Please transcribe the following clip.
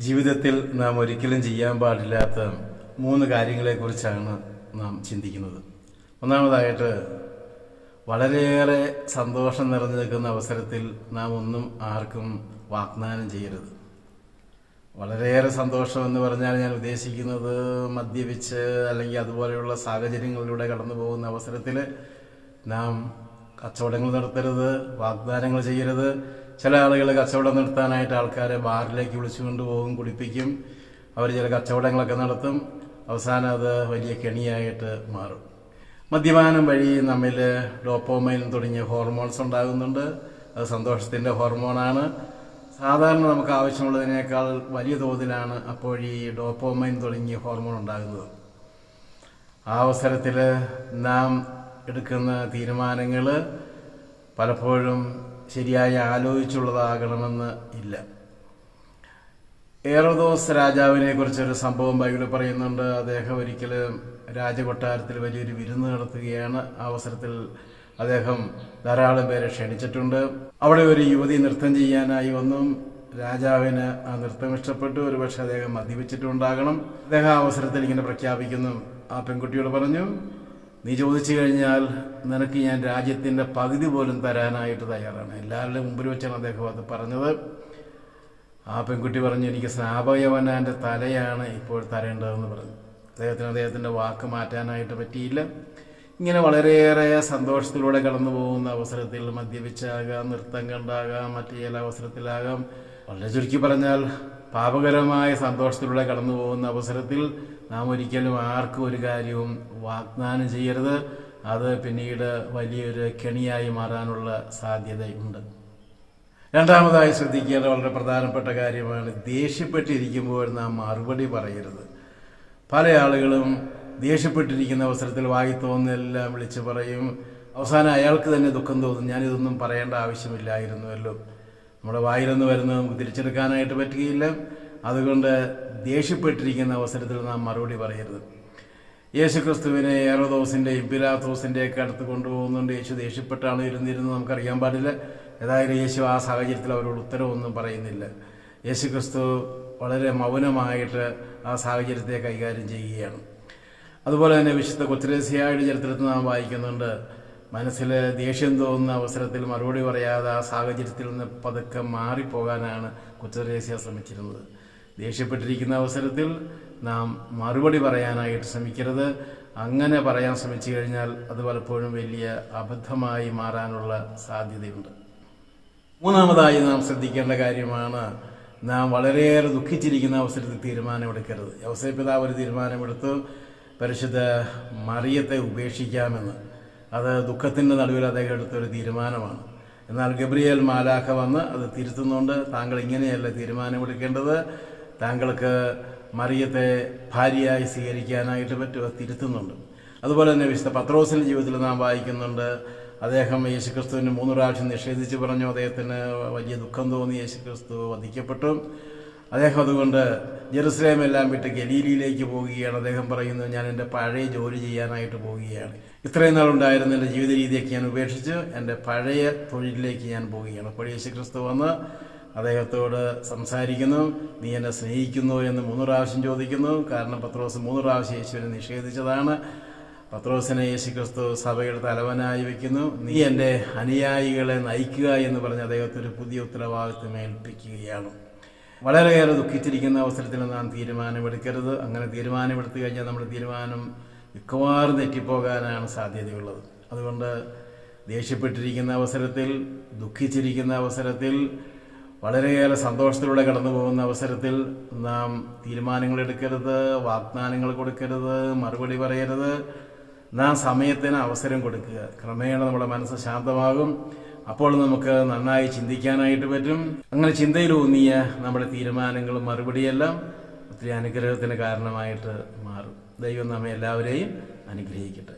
ജീവിതത്തിൽ നാം ഒരിക്കലും ചെയ്യാൻ പാടില്ലാത്ത മൂന്ന് കാര്യങ്ങളെക്കുറിച്ചാണ് നാം ചിന്തിക്കുന്നത്. ഒന്നാമതായിട്ട് വളരെയേറെ സന്തോഷം നിറഞ്ഞു നിൽക്കുന്ന അവസരത്തിൽ നാം ഒന്നും ആർക്കും വാഗ്ദാനം ചെയ്യരുത്. വളരെയേറെ സന്തോഷം എന്ന് പറഞ്ഞാൽ ഞാൻ ഉദ്ദേശിക്കുന്നത് മദ്യപിച്ച് അല്ലെങ്കിൽ അതുപോലെയുള്ള സാഹചര്യങ്ങളിലൂടെ കടന്നു പോകുന്ന അവസരത്തിൽ നാം കച്ചവടങ്ങൾ നടത്തരുത് വാഗ്ദാനങ്ങൾ ചെയ്യരുത് ചില ആളുകൾ കച്ചവടം നടത്താനായിട്ട് ആൾക്കാരെ ബാറിലേക്ക് വിളിച്ചു കൊണ്ടുപോകും കുടിപ്പിക്കും. അവർ ചില കച്ചവടങ്ങളൊക്കെ നടത്തും. അവസാനം അത് വലിയ കെണിയായിട്ട് മാറും. മദ്യപാനം വഴി നമ്മിൽ ഡോപ്പോമൈൻ തുടങ്ങിയ ഹോർമോൺസ് ഉണ്ടാകുന്നുണ്ട്. അത് സന്തോഷത്തിന്റെ ഹോർമോണാണ്. സാധാരണ നമുക്ക് ആവശ്യമുള്ളതിനേക്കാൾ വലിയ തോതിലാണ് അപ്പോഴീ ഡോപ്പോമൈൻ തുടങ്ങിയ ഹോർമോൺ ഉണ്ടാകുന്നത്. ആ അവസരത്തിൽ നാം എടുക്കുന്ന തീരുമാനങ്ങൾ പലപ്പോഴും ശരിയായി ആലോചിച്ചുള്ളതാകണമെന്ന് ഇല്ല. ഏറോദോസ് രാജാവിനെ കുറിച്ചൊരു സംഭവം ബൈബിളിൽ പറയുന്നുണ്ട്. അദ്ദേഹം ഒരിക്കലും രാജകൊട്ടാരത്തിൽ വലിയൊരു വിരുന്ന് നടത്തുകയാണ്. അവസരത്തിൽ അദ്ദേഹം ധാരാളം പേരെ ക്ഷണിച്ചിട്ടുണ്ട്. അവിടെ ഒരു യുവതി നൃത്തം ചെയ്യാനായി വന്നു. രാജാവിന് ആ നൃത്തം ഇഷ്ടപ്പെട്ടു. ഒരുപക്ഷെ അദ്ദേഹം മദ്യപിച്ചിട്ടുണ്ടാകണം. അദ്ദേഹം ആ അവസരത്തിൽ ഇങ്ങനെ പ്രഖ്യാപിക്കുന്നു. ആ പെൺകുട്ടിയോട് പറഞ്ഞു നീ ചോദിച്ചു കഴിഞ്ഞാൽ നിനക്ക് ഞാൻ രാജ്യത്തിന്റെ പകുതി പോലും തരാനായിട്ട് തയ്യാറാണ്. എല്ലാവരുടെയും മുമ്പിൽ വെച്ചാണ് അദ്ദേഹം അത് പറഞ്ഞത്. ആ പെൺകുട്ടി പറഞ്ഞു എനിക്ക് സ്നാപകവനാന്റെ തലയാണ് ഇപ്പോൾ തരേണ്ടതെന്ന് പറഞ്ഞു. അദ്ദേഹത്തിന് അദ്ദേഹത്തിന്റെ വാക്ക് മാറ്റാനായിട്ട് പറ്റിയില്ല. ഇങ്ങനെ വളരെയേറെ സന്തോഷത്തിലൂടെ കടന്നു പോകുന്ന അവസരത്തിൽ മദ്യപിച്ചാകാം നൃത്തം കണ്ടാകാം മറ്റു ചില അവസരത്തിലാകാം. വളരെ ചുരുക്കി പറഞ്ഞാൽ പാപകരമായ സന്തോഷത്തിലൂടെ കടന്നു പോകുന്ന അവസരത്തിൽ നാം ഒരിക്കലും ആർക്കും ഒരു കാര്യവും വാഗ്ദാനം ചെയ്യരുത്. അത് പിന്നീട് വലിയൊരു കെണിയായി മാറാനുള്ള സാധ്യതയുണ്ട്. രണ്ടാമതായി ശ്രദ്ധിക്കേണ്ട വളരെ പ്രധാനപ്പെട്ട കാര്യമാണ് ദേഷ്യപ്പെട്ടിരിക്കുമ്പോൾ നാം മറുപടി പറയരുത്. പല ആളുകളും ദേഷ്യപ്പെട്ടിരിക്കുന്ന അവസരത്തിൽ വായി തോന്നുന്നെല്ലാം വിളിച്ചു പറയും. അവസാനം അയാൾക്ക് തന്നെ ദുഃഖം തോന്നും. ഞാനിതൊന്നും പറയേണ്ട ആവശ്യമില്ലായിരുന്നുവല്ലോ. നമ്മുടെ വായിലൊന്ന് വരുന്നത് നമുക്ക് തിരിച്ചെടുക്കാനായിട്ട് പറ്റുകയില്ല. അതുകൊണ്ട് ദേഷ്യപ്പെട്ടിരിക്കുന്ന അവസരത്തിൽ നാം മറുപടി പറയരുത്. യേശുക്രിസ്തുവിനെ ഏറോദോസിന്റെയും പിലാത്തോസിന്റെയൊക്കെ അടുത്ത് കൊണ്ടുപോകുന്നുണ്ട്. യേശു ദേഷ്യപ്പെട്ടാണ് ഇരുന്നിരുന്നത് നമുക്കറിയാൻ പാടില്ല. ഏതായാലും യേശു ആ സാഹചര്യത്തിൽ അവരോട് ഉത്തരവൊന്നും പറയുന്നില്ല. യേശുക്രിസ്തു വളരെ മൗനമായിട്ട് ആ സാഹചര്യത്തെ കൈകാര്യം ചെയ്യുകയാണ്. അതുപോലെ തന്നെ വിശുദ്ധ കൊച്ചുരേസ്യയുടെ ചരിത്രത്തിൽ നാം വായിക്കുന്നുണ്ട്. മനസ്സിൽ ദേഷ്യം തോന്നുന്ന അവസരത്തിൽ മറുപടി പറയാതെ ആ സാഹചര്യത്തിൽ നിന്ന് പതുക്കെ മാറിപ്പോകാനാണ് കുറ്റരേസ്യ ശ്രമിച്ചിരുന്നത്. ദേഷ്യപ്പെട്ടിരിക്കുന്ന അവസരത്തിൽ നാം മറുപടി പറയാനായിട്ട് ശ്രമിക്കരുത്. അങ്ങനെ പറയാൻ ശ്രമിച്ചു കഴിഞ്ഞാൽ അത് പലപ്പോഴും വലിയ അബദ്ധമായി മാറാനുള്ള സാധ്യതയുണ്ട്. മൂന്നാമതായി നാം ശ്രദ്ധിക്കേണ്ട കാര്യമാണ് നാം വളരെയേറെ ദുഃഖിച്ചിരിക്കുന്ന അവസരത്തിൽ തീരുമാനമെടുക്കരുത്. യവസേ പിതാവ് ഒരു തീരുമാനമെടുത്ത്. പരിശുദ്ധ മറിയത്തെ ഉപേക്ഷിക്കാമെന്ന്. അത് ദുഃഖത്തിന്റെ നടുവിൽ അദ്ദേഹം എടുത്തൊരു തീരുമാനമാണ്. എന്നാൽ ഗബ്രിയേൽ മാലാഖ വന്ന് അത് തിരുത്തുന്നുണ്ട്. താങ്കൾ ഇങ്ങനെയല്ല തീരുമാനമെടുക്കേണ്ടത് താങ്കൾക്ക് മറിയത്തെ ഭാര്യയായി സ്വീകരിക്കാനായിട്ട് പറ്റും. അത് തിരുത്തുന്നുണ്ട്. അതുപോലെ തന്നെ വിശുദ്ധ പത്രോസിന്റെ ജീവിതത്തിൽ നാം വായിക്കുന്നുണ്ട്. അദ്ദേഹം യേശുക്രിസ്തുവിന് മൂന്ന് പ്രാവശ്യം നിഷേധിച്ച് പറഞ്ഞു. അദ്ദേഹത്തിന് വലിയ ദുഃഖം തോന്നി. യേശുക്രിസ്തു വധിക്കപ്പെട്ടു. അദ്ദേഹം അതുകൊണ്ട് ജെറുസലേം എല്ലാം വിട്ട് ഗലീലിയിലേക്ക് പോവുകയാണ്. അദ്ദേഹം പറയുന്നത് ഞാൻ എന്റെ പഴയ ജോലി ചെയ്യാനായിട്ട് പോവുകയാണ്. ഇത്രയും നാളുണ്ടായിരുന്ന എന്റെ ജീവിത രീതിയൊക്കെ ഞാൻ ഉപേക്ഷിച്ച് എന്റെ പഴയ തൊഴിലിലേക്ക് ഞാൻ പോവുകയാണ്. അപ്പോൾ യേശു ക്രിസ്തു വന്ന് അദ്ദേഹത്തോട് സംസാരിക്കുന്നു. നീ എന്നെ സ്നേഹിക്കുന്നു എന്ന് മൂന്ന് പ്രാവശ്യം ചോദിക്കുന്നു. കാരണം പത്രോസ് മൂന്ന് പ്രാവശ്യം യേശുവിനെ നിഷേധിച്ചതാണ്. പത്രോസിനെ യേശുക്രിസ്തു സഭയുടെ തലവനായി വയ്ക്കുന്നു നീ എന്റെ അനുയായികളെ നയിക്കുക എന്ന് പറഞ്ഞ് അദ്ദേഹത്തിന് പുതിയ ഉത്തരവാദിത്വം ഏൽപ്പിക്കുകയാണ്. വളരെയേറെ ദുഃഖിച്ചിരിക്കുന്ന അവസരത്തിൽ നാം തീരുമാനമെടുക്കരുത്. അങ്ങനെ തീരുമാനമെടുത്തു കഴിഞ്ഞാൽ നമ്മുടെ തീരുമാനം മിക്കവാറും തെറ്റിപ്പോകാനാണ് സാധ്യതയുള്ളത്. അതുകൊണ്ട് ദേഷ്യപ്പെട്ടിരിക്കുന്ന അവസരത്തിൽ ദുഃഖിച്ചിരിക്കുന്ന അവസരത്തിൽ വളരെയേറെ സന്തോഷത്തിലൂടെ കടന്നു പോകുന്ന അവസരത്തിൽ നാം തീരുമാനങ്ങൾ എടുക്കരുത് വാഗ്ദാനങ്ങൾ കൊടുക്കരുത് മറുപടി പറയരുത്. നാം സമയത്തിന് അവസരം കൊടുക്കുക. ക്രമേണ നമ്മുടെ മനസ്സ് ശാന്തമാകും. അപ്പോൾ നമുക്ക് നന്നായി ചിന്തിക്കാനായിട്ട് പറ്റും. അങ്ങനെ ചിന്തയിലൂന്നിയ നമ്മുടെ തീരുമാനങ്ങളും മറുപടിയെല്ലാം ഒത്തിരി അനുഗ്രഹത്തിന് കാരണമായിട്ട് മാറും. ദൈവം നമ്മെ എല്ലാവരെയും അനുഗ്രഹിക്കട്ടെ.